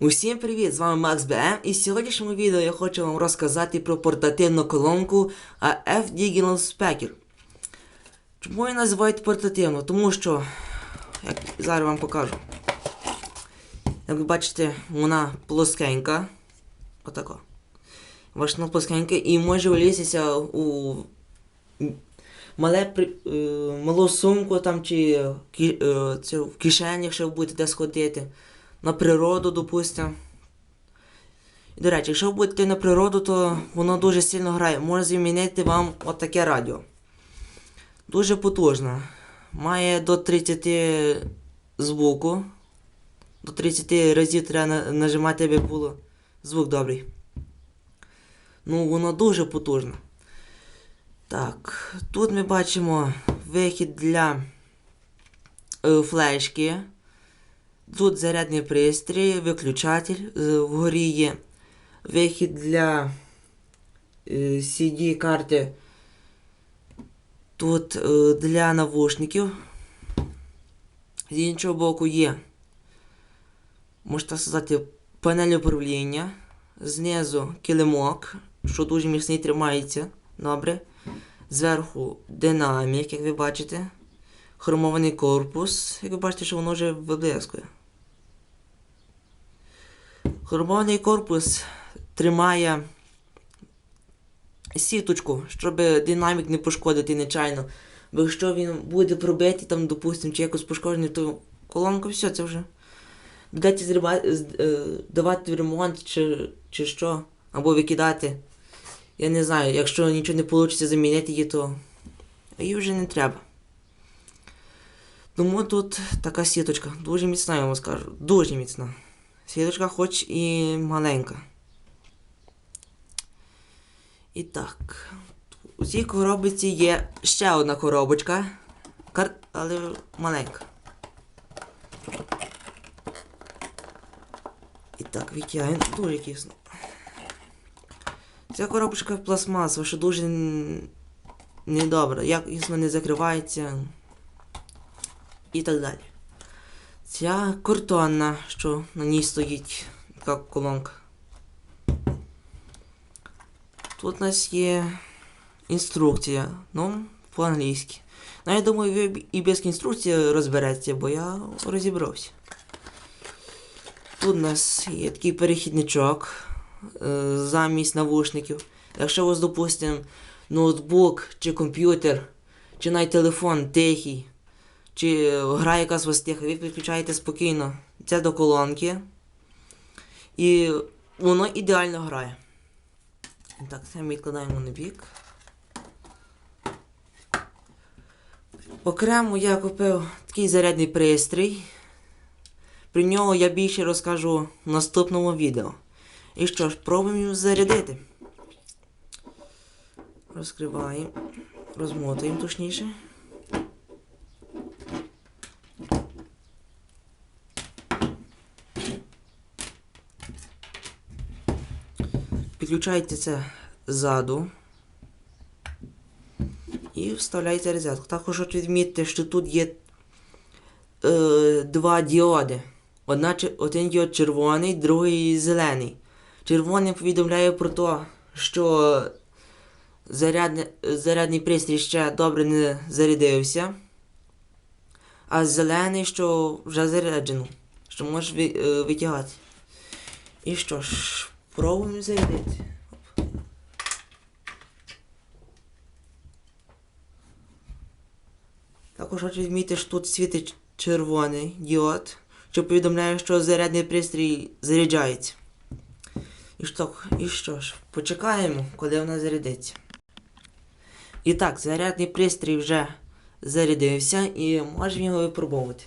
Усім привіт! З вами Макс БМ і в сьогоднішньому відео я хочу вам розказати про портативну колонку AF Digital Speaker. Чому її називають портативну? Тому що, як зараз вам покажу. Як ви бачите, вона плоскенька. Отако. Вона плоскенька і може влізтися у мале, е, малу сумку там чи кі- це, в кишені, якщо ви будете десь ходити. На природу, допустимо. І, до речі, якщо ви будете на природу, то воно дуже сильно грає. Може замінити вам отаке радіо. Дуже потужно. Має до 30 звуку. До 30 разів треба нажимати, аби було звук добрий. Ну, воно дуже потужно. Так, тут ми бачимо вихід для е, флешки. Тут зарядний пристрій, виключатель. е, Вгорі є вихід для е, CD карти. Тут е, для навушників. З іншого боку є, можна сказати, панель управління. Знизу килимок, що дуже міцний тримається. Добре. Зверху динамік, як ви бачите. Хромований корпус. Як ви бачите, що воно вже виблискує. Хромований корпус тримає сіточку, щоб динамік не пошкодити нечайно. Бо якщо він буде пробитий, там, допустимо, чи якось пошкоджений, то колонка все, це вже. Будете давати ремонт чи, чи що, або викидати. Я не знаю, якщо нічого не вийде замінити її, то її вже не треба. Тому тут така сіточка. Дуже міцна, я вам скажу. Дуже міцна. Сіточка хоч і маленька. І так. У цій коробці є ще одна коробочка. Кар... Але маленька. І так, витягуємо дуже кисно. Ця коробочка пластмасова, що дуже недобра. Якісно не закривається. І так далі. Ця картонна, що на ній стоїть така колонка. Тут у нас є інструкція, ну, по-англійськи. Ну, я думаю, ви і без інструкції розбереться, бо я розібрався. Тут у нас є такий перехідничок е, замість навушників. Якщо у вас, допустимо, ноутбук чи комп'ютер, чи навіть телефон тихий, чи гра якась вас тиха, ви підключаєте спокійно це до колонки. І воно ідеально грає. Так, це ми відкладаємо на бік. Окремо я купив такий зарядний пристрій. Про нього я більше розкажу в наступному відео. І що ж, пробуємо зарядити. Розкриваємо, розмотуємо точніше. Підключаєте це ззаду. І вставляєте розетку. Також хочу відмітити, що тут є е, два діоди. Одна, один діод червоний, другий зелений. Червоний повідомляє про те, що зарядне, зарядний пристрій ще добре не зарядився. А зелений, що вже заряджено, що може е, витягати. І що ж, пробуємо зарядити. Також хочу відмітити, що тут світить червоний діод, що повідомляє, що зарядний пристрій заряджається. І що, і що ж, почекаємо, коли вона зарядиться. І так, зарядний пристрій вже зарядився і можемо його випробовувати.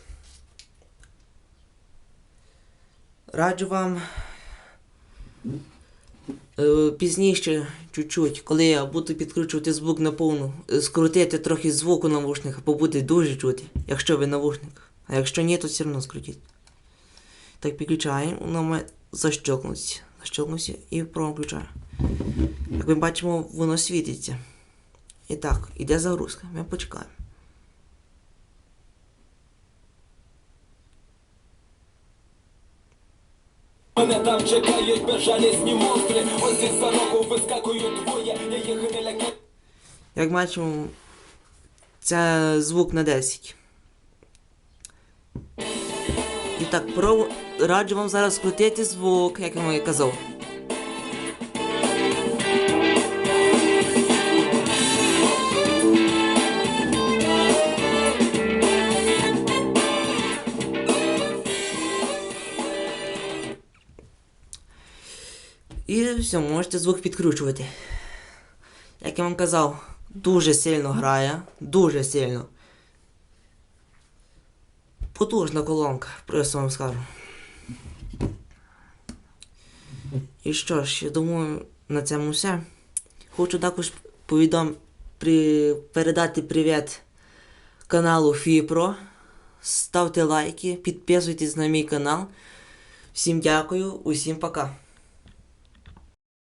Раджу вам пізніше чуть-чуть, коли я буду підкручувати звук на повну, е, скрутити трохи звук у навушниках, бо буде дуже чути, якщо ви навушник. А якщо ні, то все одно скрутіть. Так, підключаємо, воно має защелкнутися. Защелкнувся і включаю. Як ми бачимо, воно світиться. І так, іде загрузка. Ми почекаємо. Мене там чекають безжалісні монстри. Ось зі станоку вискакують двоє, я їх не лякаю. Як бачимо, це звук на 10. І так, про... раджу вам зараз крутити звук, як я вам і казав. І все, можете звук підкручувати. Як я вам казав, дуже сильно грає, дуже сильно. Потужна колонка, просто вам скажу. І що ж, я думаю, на цьому все. Хочу також повідом при... передати привіт каналу Фіпро. Ставте лайки, підписуйтесь на мій канал. Всім дякую, усім пока.